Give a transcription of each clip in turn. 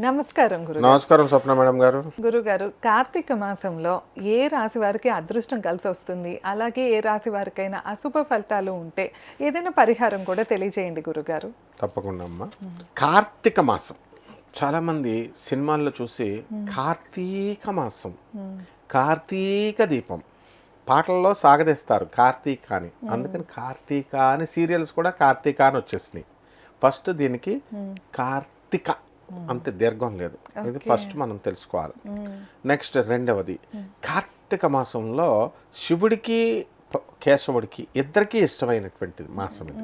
నమస్కారం గురు నమస్కారం స్వప్న మేడం గారు. గురుగారు కార్తీక మాసంలో ఏ రాశి వారికి అదృష్టం కలిసి వస్తుంది? అలాగే ఏ రాశి వారికైనా అశుభ ఫలితాలు ఉంటే ఏదైనా పరిహారం కూడా తెలియజేయండి గురుగారు. తప్పకుండా అమ్మా. కార్తీక మాసం. చాలామంది సినిమాల్లో చూసి కార్తీక మాసం కార్తీక దీపం పాటల్లో సాగదీస్తారు కార్తీక అని. అందుకని కార్తీక అని సీరియల్స్ కూడా కార్తీక అని వచ్చేసినాయి. ఫస్ట్ దీనికి కార్తీక. అంతే దీర్ఘం లేదు. ఇది ఫస్ట్ మనం తెలుసుకోవాలి. నెక్స్ట్ రెండవది. కార్తీక మాసంలో శివుడికి కేశవుడికి ఇద్దరికీ ఇష్టమైనటువంటిది మాసం ఇది.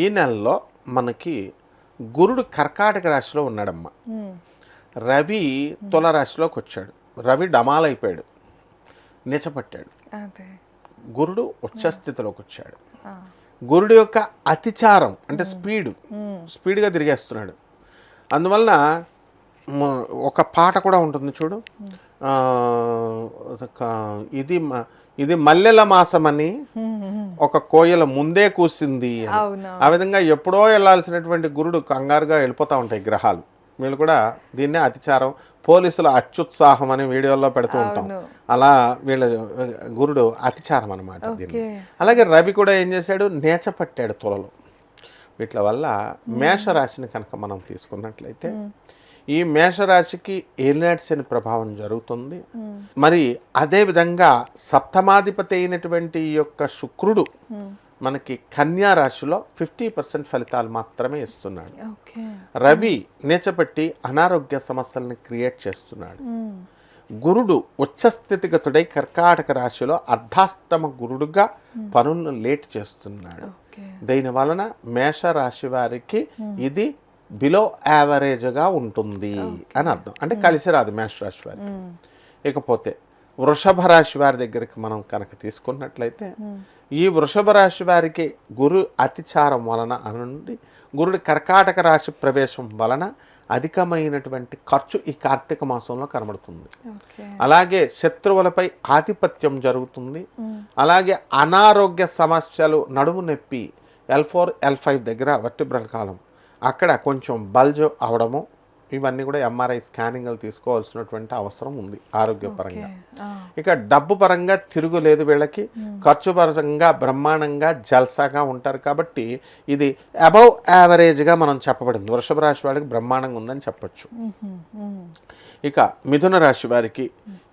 ఈ నెలలో మనకి గురుడు కర్కాటక రాశిలో ఉన్నాడమ్మ. రవి తుల రాశిలోకి వచ్చాడు. రవి డమాలైపోయాడు. నిచపట్టాడు గురుడు ఉచ్చస్థితిలోకి వచ్చాడు. గురుడు యొక్క అతిచారం అంటే స్పీడ్ స్పీడ్గా తిరిగేస్తున్నాడు. అందువలన ఒక పాట కూడా ఉంటుంది చూడు. ఇది ఇది మల్లెల మాసమని ఒక కోయల ముందే కూసింది అని. ఆ విధంగా ఎప్పుడో వెళ్ళాల్సినటువంటి గురుడు కంగారుగా వెళ్ళిపోతూ ఉంటాయి గ్రహాలు. వీళ్ళు కూడా దీన్నే అతిచారం పోలీసుల అత్యుత్సాహం అని వీడియోల్లో పెడుతూ ఉంటాం. అలా వీళ్ళ గురుడు అతిచారం అనమాట దీన్ని అలాగే రవి కూడా ఏం చేశాడు? నేచ పట్టాడు తులలో. వీటి వల్ల మేషరాశిని కనుక మనం తీసుకున్నట్లయితే ఈ మేషరాశికి ఏలినాటి శని ప్రభావం జరుగుతుంది. మరి అదే విధంగా సప్తమాధిపతి అయినటువంటి ఈ యొక్క శుక్రుడు మనకి కన్యా రాశిలో ఫిఫ్టీ పర్సెంట్ ఫలితాలు మాత్రమే ఇస్తున్నాడు. రవి నేచపెట్టి అనారోగ్య సమస్యల్ని క్రియేట్ చేస్తున్నాడు. గురుడు ఉచ్చస్థితిగతుడై కర్కాటక రాశిలో అర్ధాష్టమ గురుడుగా పనులను లేట్ చేస్తున్నాడు. దీని వలన మేష రాశి వారికి ఇది బిలో యావరేజ్గా ఉంటుంది అని అర్థం. అంటే కలిసి రాదు మేష రాశి వారికి ఇకపోతే వృషభ రాశి వారి దగ్గరికి మనం కనుక తీసుకున్నట్లయితే ఈ వృషభ రాశి వారికి గురు అతిచారం వలన అనుండి గురుడి కర్కాటక రాశి ప్రవేశం వలన అధికమైనటువంటి ఖర్చు ఈ కార్తీక మాసంలో కనబడుతుంది. అలాగే శత్రువులపై ఆధిపత్యం జరుగుతుంది. అలాగే అనారోగ్య సమస్యలు నడుము నొప్పి ఎల్ ఫోర్ ఎల్ ఫైవ్ దగ్గర వర్టిబ్రల్ కాలం. అక్కడ కొంచెం బల్జ్ అవడము ఇవన్నీ కూడా ఎంఆర్ఐ స్కానింగ్లు తీసుకోవాల్సినటువంటి అవసరం ఉంది ఆరోగ్యపరంగా. ఇక డబ్బు పరంగా తిరుగులేదు వీళ్ళకి ఖర్చు పరంగా బ్రహ్మాండంగా జల్సాగా ఉంటారు కాబట్టి ఇది అబవ్ యావరేజ్గా మనం చెప్పబడింది. వృషభ రాశి వాళ్ళకి బ్రహ్మాండంగా ఉందని చెప్పొచ్చు. ఇక మిథున రాశి వారికి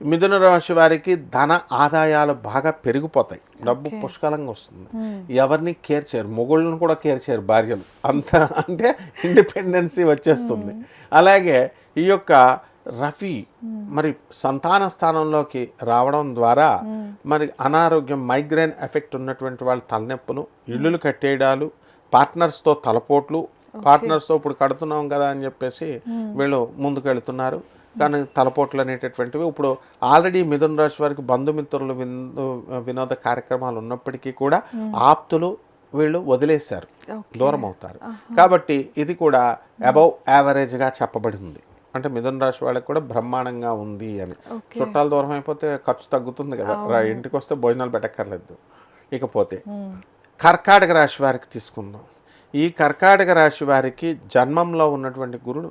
మిథున రాశి వారికి ధన ఆదాయాలు బాగా పెరిగిపోతాయి. డబ్బు పుష్కలంగా వస్తుంది. ఎవరిని కేర్ చేయరు. మొగుళ్ళను కూడా కేర్ చేయరు భార్యలు. అంత అంటే ఇండిపెండెన్సీ వచ్చేస్తుంది. అలాగే ఈ యొక్క రఫీ మరి సంతాన స్థానంలోకి రావడం ద్వారా మరి అనారోగ్యం మైగ్రేన్ ఎఫెక్ట్ ఉన్నటువంటి వాళ్ళ తలనొప్పులు ఇల్లులు కట్టేయడాలు పార్ట్నర్స్తో తలపోట్లు పార్ట్నర్స్తో ఇప్పుడు కడుతున్నాం కదా అని చెప్పేసి వీళ్ళు ముందుకు వెళుతున్నారు కానీ తలపోట్లు అనేటటువంటివి. ఇప్పుడు ఆల్రెడీ మిథున రాశి వారికి బంధుమిత్రులు వినోద కార్యక్రమాలు ఉన్నప్పటికీ కూడా ఆప్తులు వీళ్ళు వదిలేశారు. దూరం అవుతారు. కాబట్టి ఇది కూడా అబౌవ్ యావరేజ్గా చెప్పబడింది. అంటే మిథున రాశి వాళ్ళకి కూడా బ్రహ్మాండంగా ఉంది అని. చుట్టాలు దూరం అయిపోతే ఖర్చు తగ్గుతుంది కదా. ఇంటికి వస్తే భోజనాలు పెట్టక్కర్లేదు. ఇకపోతే కర్కాటక రాశి వారికి తీసుకుందాం. ఈ కర్కాటక రాశి వారికి జన్మంలో ఉన్నటువంటి గురుడు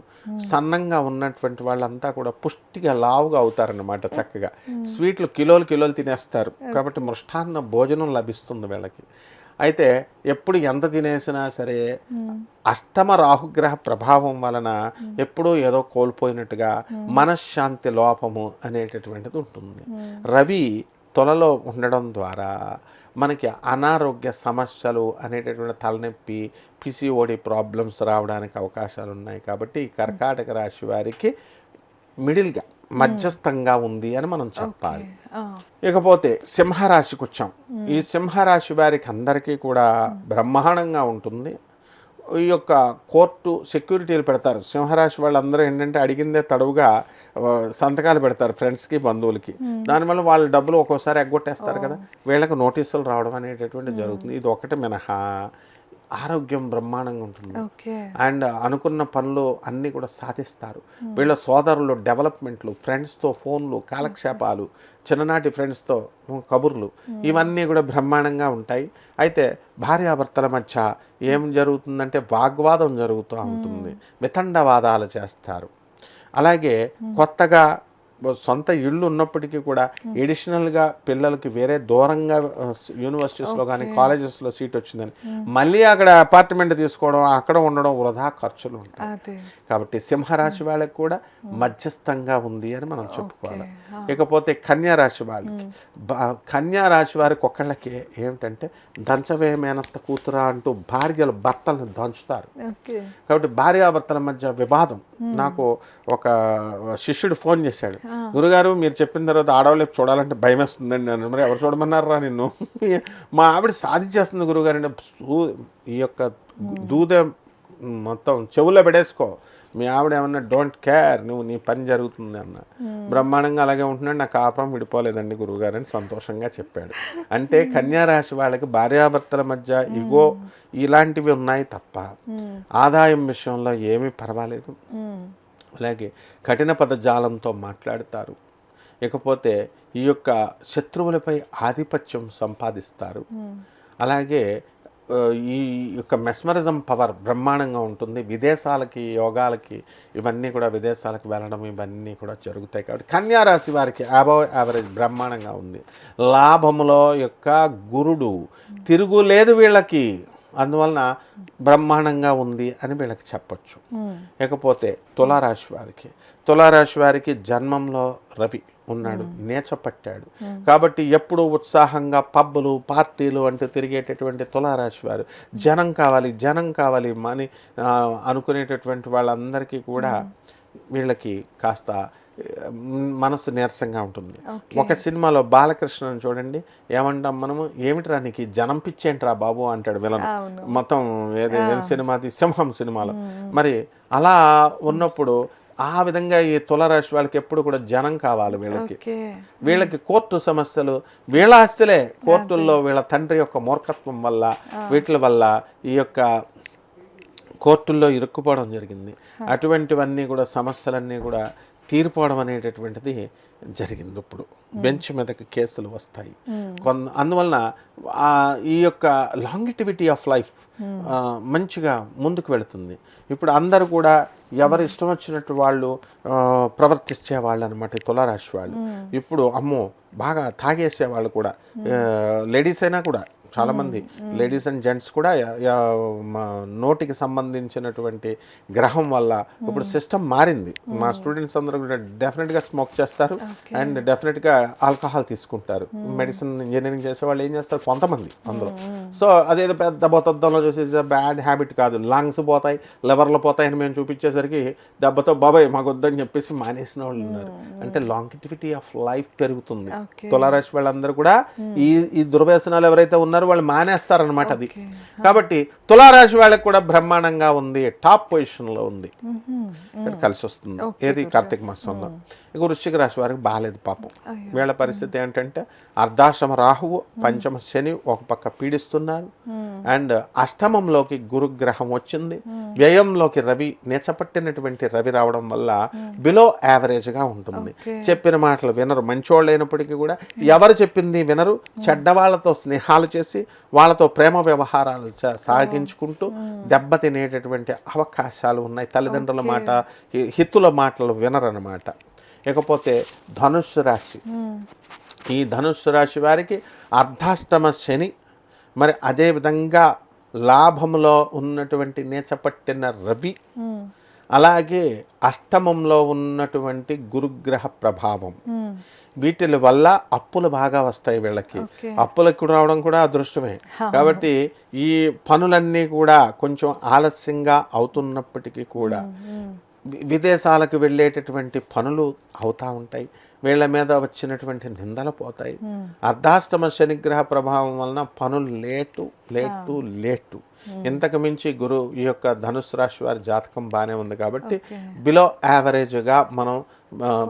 సన్నంగా ఉన్నటువంటి వాళ్ళంతా కూడా పుష్టిగా లావుగా అవుతారన్నమాట చక్కగా. స్వీట్లు కిలోలు కిలోలు తినేస్తారు. కాబట్టి మృష్టాన్న భోజనం లభిస్తుంది వీళ్ళకి. అయితే ఎప్పుడు ఎంత తినేసినా సరే అష్టమ రాహుగ్రహ ప్రభావం వలన ఎప్పుడూ ఏదో కోల్పోయినట్టుగా మనశ్శాంతి లోపము అనేటటువంటిది ఉంటుంది. రవి తొలలో ఉండడం ద్వారా మనకి అనారోగ్య సమస్యలు అనేటటువంటి తలనొప్పి పిసిఓడి ప్రాబ్లమ్స్ రావడానికి అవకాశాలు ఉన్నాయి. కాబట్టి ఈ కర్కాటక రాశి వారికి మిడిల్గా మధ్యస్థంగా ఉంది అని మనం చెప్పాలి. ఇకపోతే సింహరాశికి వచ్చాం. ఈ సింహరాశి వారికి అందరికీ కూడా బ్రహ్మాండంగా ఉంటుంది. ఈ యొక్క కోర్టు సెక్యూరిటీలు పెడతారు. సింహరాశి వాళ్ళందరూ ఏంటంటే అడిగిందే తడువుగా సంతకాలు పెడతారు ఫ్రెండ్స్కి బంధువులకి. దానివల్ల వాళ్ళ డబ్బులు ఒక్కోసారి ఎగ్గొట్టేస్తారు కదా. వీళ్ళకి నోటీసులు రావడం అనేటటువంటి జరుగుతుంది. ఇది ఒకటి మినహా. ఆరోగ్యం బ్రహ్మాండంగా ఉంటుంది. అండ్ అనుకున్న పనులు అన్నీ కూడా సాధిస్తారు. వీళ్ళ సోదరులు డెవలప్మెంట్లు ఫ్రెండ్స్తో ఫోన్లు కాలక్షేపాలు చిన్ననాటి ఫ్రెండ్స్తో కబుర్లు ఇవన్నీ కూడా బ్రహ్మాండంగా ఉంటాయి. అయితే భార్యాభర్తల మధ్య ఏం జరుగుతుందంటే వాగ్వాదం జరుగుతూ ఉంటుంది. వితండవాదాలు చేస్తారు. అలాగే కొత్తగా సొంత ఇళ్ళు ఉన్నప్పటికీ కూడా ఎడిషనల్గా పిల్లలకి వేరే దూరంగా యూనివర్సిటీస్లో కానీ కాలేజెస్లో సీట్ వచ్చిందని మళ్ళీ అక్కడ అపార్ట్మెంట్ తీసుకోవడం అక్కడ ఉండడం వృధా ఖర్చులు ఉంటాయి. కాబట్టి సింహరాశి వాళ్ళకి కూడా మధ్యస్థంగా ఉంది అని మనం చెప్పుకోవాలి. ఇకపోతే కన్యా రాశి వాళ్ళకి కన్యా రాశి వారికి ఒకళ్ళకి ఏమిటంటే దంచవే మేనత్త కూతురా అంటూ భార్యలు భర్తలను దంచుతారు. కాబట్టి భార్యాభర్తల మధ్య వివాదం. నాకు ఒక శిష్యుడు ఫోన్ చేశాడు. గురుగారు మీరు చెప్పిన తర్వాత ఆడవాళ్ళకి చూడాలంటే భయం వేస్తుందండి నన్ను. మరి ఎవరు చూడమన్నారా నిన్ను? మా ఆవిడ సాధించేస్తుంది గురుగారు. ఈ యొక్క దూద మొత్తం చెవులో పెడేసుకో. మీ ఆవిడ ఏమన్నా డోంట్ కేర్ నువ్వు నీ పని జరుగుతుంది అన్న. బ్రహ్మాండంగా అలాగే ఉంటున్నాడు. నా కాపురం విడిపోలేదండి గురువుగారు అని సంతోషంగా చెప్పాడు. అంటే కన్యా రాశి వాళ్ళకి భార్యాభర్తల మధ్య ఇగో ఇలాంటివి ఉన్నాయి తప్ప ఆదాయం విషయంలో ఏమీ పర్వాలేదు. అలాగే కఠిన పదజాలంతో మాట్లాడతారు. ఇకపోతే ఈ యొక్క శత్రువులపై ఆధిపత్యం సంపాదిస్తారు. అలాగే ఈ యొక్క మెస్మరిజం పవర్ బ్రహ్మాండంగా ఉంటుంది. విదేశాలకి యోగాలకి ఇవన్నీ కూడా విదేశాలకు వెళ్ళడం ఇవన్నీ కూడా జరుగుతాయి కాబట్టి కన్యా రాశి వారికి అబవ్ యావరేజ్ బ్రహ్మాండంగా ఉంది. లాభములో యొక్క గురుడు తిరుగులేదు వీళ్ళకి. అందువలన బ్రహ్మాండంగా ఉంది అని వీళ్ళకి చెప్పొచ్చు. ఇకపోతే తులారాశి వారికి. తులారాశి వారికి జన్మంలో రవి. ఉన్నాడు నేచపట్టాడు. కాబట్టి ఎప్పుడు ఉత్సాహంగా పబ్బులు పార్టీలు అంటే తిరిగేటటువంటి తులారాశి వారు. జనం కావాలి జనం కావాలి అని అనుకునేటటువంటి వాళ్ళందరికీ కూడా వీళ్ళకి కాస్త మనసు నీరసంగా ఉంటుంది. ఒక సినిమాలో బాలకృష్ణను చూడండి. ఏమంటాం మనము? ఏమిట్రా నీకు జనం పిచ్చేంట్రా బాబు అంటాడు విలన్. మొత్తం ఏది ఏం సినిమాది? సింహం సినిమాలో. మరి అలా ఉన్నప్పుడు ఆ విధంగా ఈ తులరాశి వాళ్ళకి ఎప్పుడు కూడా జనం కావాలి వీళ్ళకి. వీళ్ళకి కోర్టు సమస్యలు వీళ్ళ ఆస్తులే. కోర్టుల్లో వీళ్ళ తండ్రి యొక్క మూర్ఖత్వం వల్ల వీటి వల్ల ఈ యొక్క కోర్టుల్లో ఇరుక్కుపోవడం జరిగింది. అటువంటివన్నీ కూడా సమస్యలన్నీ కూడా తీరిపోవడం అనేటటువంటిది జరిగింది ఇప్పుడు. బెంచ్ మీదకి కేసులు వస్తాయి. కొంత అందువలన ఈ యొక్క లాంగిటివిటీ ఆఫ్ లైఫ్ మంచిగా ముందుకు వెళుతుంది. ఇప్పుడు అందరూ కూడా ఎవరు ఇష్టం వచ్చినట్టు వాళ్ళు ప్రవర్తించే వాళ్ళు అనమాట తులారాశి వాళ్ళు. ఇప్పుడు అమ్మో బాగా తాగేసే వాళ్ళు కూడా లేడీస్ అయినా కూడా చాలామంది లేడీస్ అండ్ జెంట్స్ కూడా నోటికి సంబంధించినటువంటి గ్రహం వల్ల ఇప్పుడు సిస్టమ్ మారింది. మా స్టూడెంట్స్ అందరూ కూడా డెఫినెట్గా స్మోక్ చేస్తారు అండ్ డెఫినెట్గా ఆల్కహాల్ తీసుకుంటారు. మెడిసిన్ ఇంజనీరింగ్ చేసే వాళ్ళు ఏం చేస్తారు? కొంతమంది అందులో సో అదేదో పెద్ద బొత్తంలో చూసి బ్యాడ్ హ్యాబిట్ కాదు. లంగ్స్ పోతాయి లివర్లు పోతాయని మేము చూపించేసరికి దెబ్బతో బాబాయ్ మాకు వద్దని చెప్పేసి మానేసిన వాళ్ళు ఉన్నారు. అంటే లాంగిటివిటీ ఆఫ్ లైఫ్ పెరుగుతుంది. తులారాశి వాళ్ళందరూ కూడా ఈ ఈ దుర్వ్యసనాలు ఎవరైతే ఉన్నారో వాళ్ళు మానేస్తారనమాట అది. కాబట్టి తులారాశి వాళ్ళకి కూడా బ్రహ్మాండంగా ఉంది టాప్ పొజిషన్లో ఉంది కలిసి వస్తుంది. ఏది కార్తీక మాసంలో ఇక వృశ్చిక రాశి వారికి బాగాలేదు పాపం. వీళ్ళ పరిస్థితి ఏంటంటే అర్ధాశ్రమ రాహువు పంచమ శని ఒక పక్క పీడిస్తున్నారు. అండ్ అష్టమంలోకి గురుగ్రహం వచ్చింది. వ్యయంలోకి రవి నెచపట్టినటువంటి రవి రావడం వల్ల బిలో యావరేజ్గా ఉంటుంది చెప్పిన మాటలు వినరు. మంచోళ్ళు అయినప్పటికీ కూడా ఎవరు చెప్పింది వినరు. చెడ్డవాళ్ళతో స్నేహాలు చేసి వాళ్ళతో ప్రేమ వ్యవహారాలు సాగించుకుంటూ దెబ్బతినేటటువంటి అవకాశాలు ఉన్నాయి. తల్లిదండ్రుల మాట హితుల మాటలు వినరనమాట ఇకపోతే ధనుస్సు రాశి. ఈ ధనుస్సు రాశి వారికి అర్ధాష్టమ శని మరి అదే విధంగా లాభంలో ఉన్నటువంటి నేచపట్టిన రవి అలాగే అష్టమంలో ఉన్నటువంటి గురుగ్రహ ప్రభావం. వీటి వల్ల అప్పులు బాగా వస్తాయి వీళ్ళకి. అప్పులకు రావడం కూడా అదృష్టమే. కాబట్టి ఈ పనులన్నీ కూడా కొంచెం ఆలస్యంగా అవుతున్నప్పటికీ కూడా విదేశాలకు వెళ్ళేటటువంటి పనులు అవుతా ఉంటాయి. వీళ్ళ మీద వచ్చినటువంటి నిందలు పోతాయి. అర్ధాష్టమ శనిగ్రహ ప్రభావం వలన పనులు లేటు లేటు లేటు. ఇంతకు మించి గురు ఈ యొక్క ధనుసు రాశి వారి జాతకం బాగానే ఉంది కాబట్టి బిలో యావరేజ్గా మనం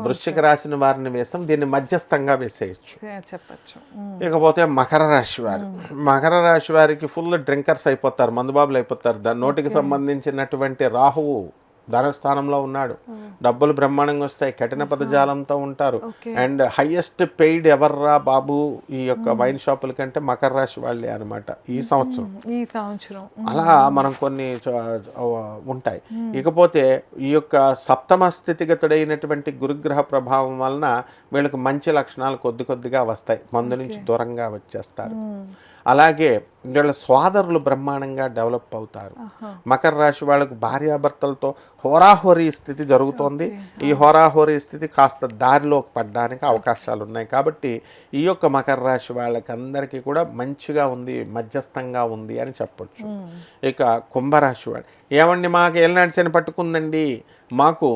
వృశ్చిక రాశిని వారిని వేసాం దీన్ని మధ్యస్థంగా వేసేయచ్చు. చెప్పచ్చు. ఇకపోతే మకర రాశి వారు. మకర రాశి వారికి ఫుల్ డ్రింకర్స్ అయిపోతారు మందుబాబులు అయిపోతారు. దాని నోటికి సంబంధించినటువంటి రాహువు ధనస్థానంలో ఉన్నాడు. డబ్బులు బ్రహ్మాండంగా వస్తాయి. కఠిన పదజాలంతో ఉంటారు. అండ్ హైయెస్ట్ పెయిడ్ ఎవర్రా బాబు ఈ యొక్క వైన్ షాపుల కంటే మకర రాశి వాళ్ళే అనమాట ఈ సంవత్సరం. ఈ సంవత్సరం. అలా మనం కొన్ని ఉంటాయి. ఇకపోతే ఈ యొక్క సప్తమ స్థితిగతుడైనటువంటి గురుగ్రహ ప్రభావం వలన వీళ్ళకి మంచి లక్షణాలు కొద్ది కొద్దిగా వస్తాయి. మందు నుంచి దూరంగా వచ్చేస్తారు. అలాగే వీళ్ళ సోదరులు బ్రహ్మాండంగా డెవలప్ అవుతారు. మకర రాశి వాళ్ళకు భార్యాభర్తలతో హోరాహోరీ స్థితి జరుగుతోంది. ఈ హోరాహోరీ స్థితి కాస్త దారిలో పడడానికి అవకాశాలు ఉన్నాయి. కాబట్టి ఈ యొక్క మకర రాశి వాళ్ళకి అందరికీ కూడా మంచిగా ఉంది మధ్యస్థంగా ఉంది అని చెప్పొచ్చు. ఇక కుంభరాశి వాడు ఏమండి మాకు ఏలినాటి పట్టుకుందండి? మాకు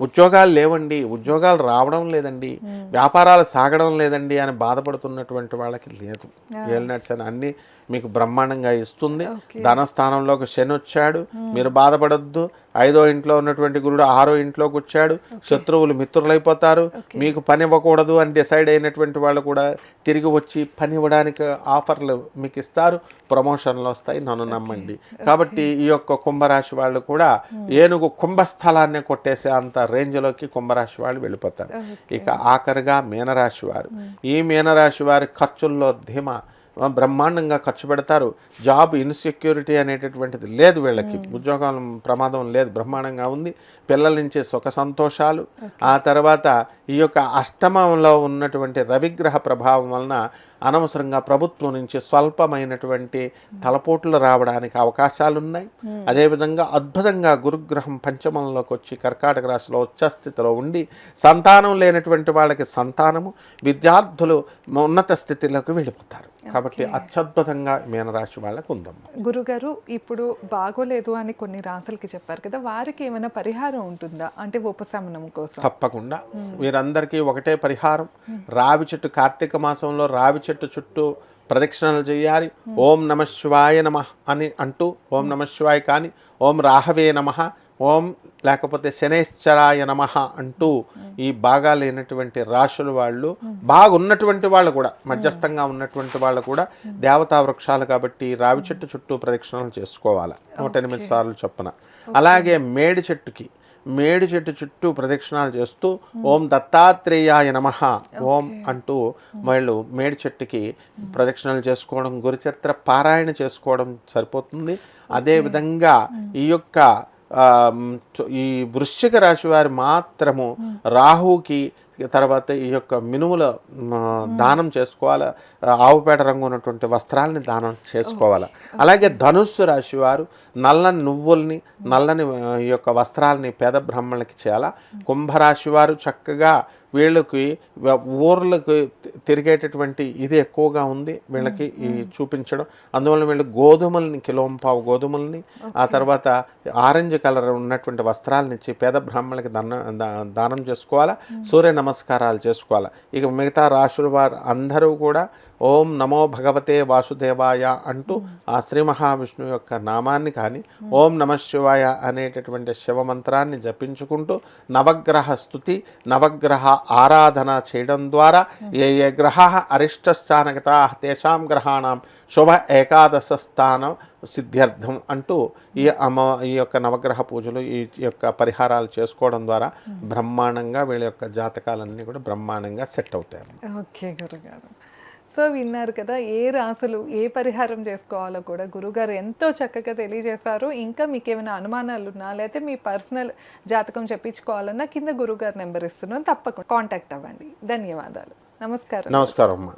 ఉద్యోగాలు లేవండి ఉద్యోగాలు రావడం లేదండి వ్యాపారాలు సాగడం లేదండి అని బాధపడుతున్నటువంటి వాళ్ళకి లేదు. ఏలినాటి శని అన్ని మీకు బ్రహ్మాండంగా ఇస్తుంది. ధనస్థానంలోకి శని వచ్చాడు. మీరు బాధపడొద్దు. ఐదో ఇంట్లో ఉన్నటువంటి గురుడు ఆరో ఇంట్లోకి వచ్చాడు. శత్రువులు మిత్రులైపోతారు. మీకు పని ఇవ్వకూడదు అని డిసైడ్ అయినటువంటి వాళ్ళు కూడా తిరిగి వచ్చి పని ఇవ్వడానికి ఆఫర్లు మీకు ఇస్తారు. ప్రమోషన్లు వస్తాయి. నన్ను నమ్మండి. కాబట్టి ఈ యొక్క కుంభరాశి వాళ్ళు కూడా ఏనుగు కుంభస్థలాన్ని కొట్టేసే అంత రేంజ్లోకి కుంభరాశి వాళ్ళు వెళ్ళిపోతారు. ఇక ఆఖరిగా మీనరాశి వారు. ఈ మీనరాశి వారి ఖర్చుల్లో ధీమా. బ్రహ్మాండంగా ఖర్చు పెడతారు. జాబ్ ఇన్సెక్యూరిటీ అనేటటువంటిది లేదు వీళ్ళకి. ఉద్యోగం ప్రమాదం లేదు. బ్రహ్మాండంగా ఉంది. పిల్లల నుంచి సుఖ సంతోషాలు. ఆ తర్వాత ఈ యొక్క అష్టమంలో ఉన్నటువంటి రవిగ్రహ ప్రభావం వలన అనవసరంగా ప్రభుత్వం నుంచి స్వల్పమైనటువంటి తలపోట్లు రావడానికి అవకాశాలు ఉన్నాయి అదేవిధంగా అద్భుతంగా గురుగ్రహం పంచమంలోకి వచ్చి కర్కాటక రాశిలో ఉచ్చస్థితిలో ఉండి సంతానం లేనటువంటి వాళ్ళకి సంతానము విద్యార్థులు ఉన్నత స్థితిలోకి వెళ్ళిపోతారు. కాబట్టి అత్యద్భుతంగా మీనరాశి వాళ్ళకు ఉందమ్మా. గురుగారు ఇప్పుడు బాగోలేదు అని కొన్ని రాసులకి చెప్పారు కదా వారికి ఏమైనా పరిహారం ఉంటుందా? అంటే ఉపశమనం కోసం. తప్పకుండా. వీరందరికీ ఒకటే పరిహారం. రావి చెట్టు కార్తీక మాసంలో రావి చెట్టు చుట్టూ ప్రదక్షిణలు చేయాలి. ఓం నమ శివాయ నమ అని అంటూ ఓం నమ శివాయ కానీ ఓం రాహవే నమ ఓం లేకపోతే శనేశ్వరాయ నమ అంటూ ఈ బాగా లేనటువంటి రాశుల వాళ్ళు బాగున్నటువంటి వాళ్ళు కూడా మధ్యస్థంగా ఉన్నటువంటి వాళ్ళు కూడా దేవతా వృక్షాలు కాబట్టి రావి చెట్టు చుట్టూ ప్రదక్షిణలు చేసుకోవాలి. నూట ఎనిమిది సార్లు చొప్పున. అలాగే మేడి చెట్టుకి మేడి చెట్టు చుట్టూ ప్రదక్షిణాలు చేస్తూ ఓం దత్తాత్రేయాయ నమ. ఓం అంటూ వాళ్ళు మేడి చెట్టుకి ప్రదక్షిణాలు చేసుకోవడం గురుచరిత్ర పారాయణ చేసుకోవడం సరిపోతుంది. అదేవిధంగా ఈ యొక్క ఈ వృశ్చిక రాశి వారు మాత్రము రాహుకి తర్వాత ఈ యొక్క మినుముల దానం చేసుకోవాలి? ఆవుపేట రంగు ఉన్నటువంటి వస్త్రాలని దానం చేసుకోవాలి? అలాగే ధనుస్సు రాశి వారు నల్లని నువ్వుల్ని నల్లని ఈ యొక్క వస్త్రాలని పేద బ్రాహ్మణులకి చేయాలా? కుంభరాశి వారు చక్కగా వీళ్ళకి ఊర్లకు తిరిగేటటువంటి ఇది ఎక్కువగా ఉంది. వీళ్ళకి ఈ చూపించడం. అందువల్ల వీళ్ళు గోధుమల్ని కిలోంపావు గోధుమల్ని ఆ తర్వాత ఆరెంజ్ కలర్ ఉన్నటువంటి వస్త్రాలను ఇచ్చి పేద బ్రాహ్మణులకి దన్న దా- దానం చేసుకోవాలా? సూర్య నమస్కారాలు చేసుకోవాలా? ఇక మిగతా రాశుల వారు అందరూ కూడా ఓం నమో భగవతే వాసుదేవాయ అంటూ ఆ శ్రీ మహావిష్ణువు యొక్క నామాన్ని కానీ ఓం నమ శివాయ అనేటటువంటి శివ మంత్రాన్ని జపించుకుంటూ నవగ్రహ స్థుతి నవగ్రహ ఆరాధన చేయడం ద్వారా ఏ ఏ గ్రహ అరిష్టస్థానగత తేషాం గ్రహాణం శుభ ఏకాదశ స్థానం సిద్ధ్యర్థం అంటూ ఈ అమ్మ ఈ యొక్క నవగ్రహ పూజలు ఈ యొక్క పరిహారాలు చేసుకోవడం ద్వారా బ్రహ్మాండంగా వీళ్ళ యొక్క జాతకాలన్నీ కూడా బ్రహ్మాండంగా సెట్ అవుతాయి ఓకే గురుగారు. సో విన్నారు కదా ఏ రాసులు ఏ పరిహారం చేసుకోవాలో కూడా గురుగారు ఎంతో చక్కగా తెలియజేశారు. ఇంకా మీకు ఏమైనా అనుమానాలు ఉన్నా లేకపోతే మీ పర్సనల్ జాతకం చెప్పించుకోవాలన్నా కింద గురుగారు నెంబర్ ఇస్తున్నాను తప్పకుండా కాంటాక్ట్ అవ్వండి. ధన్యవాదాలు. నమస్కారం. నమస్కారం అమ్మా.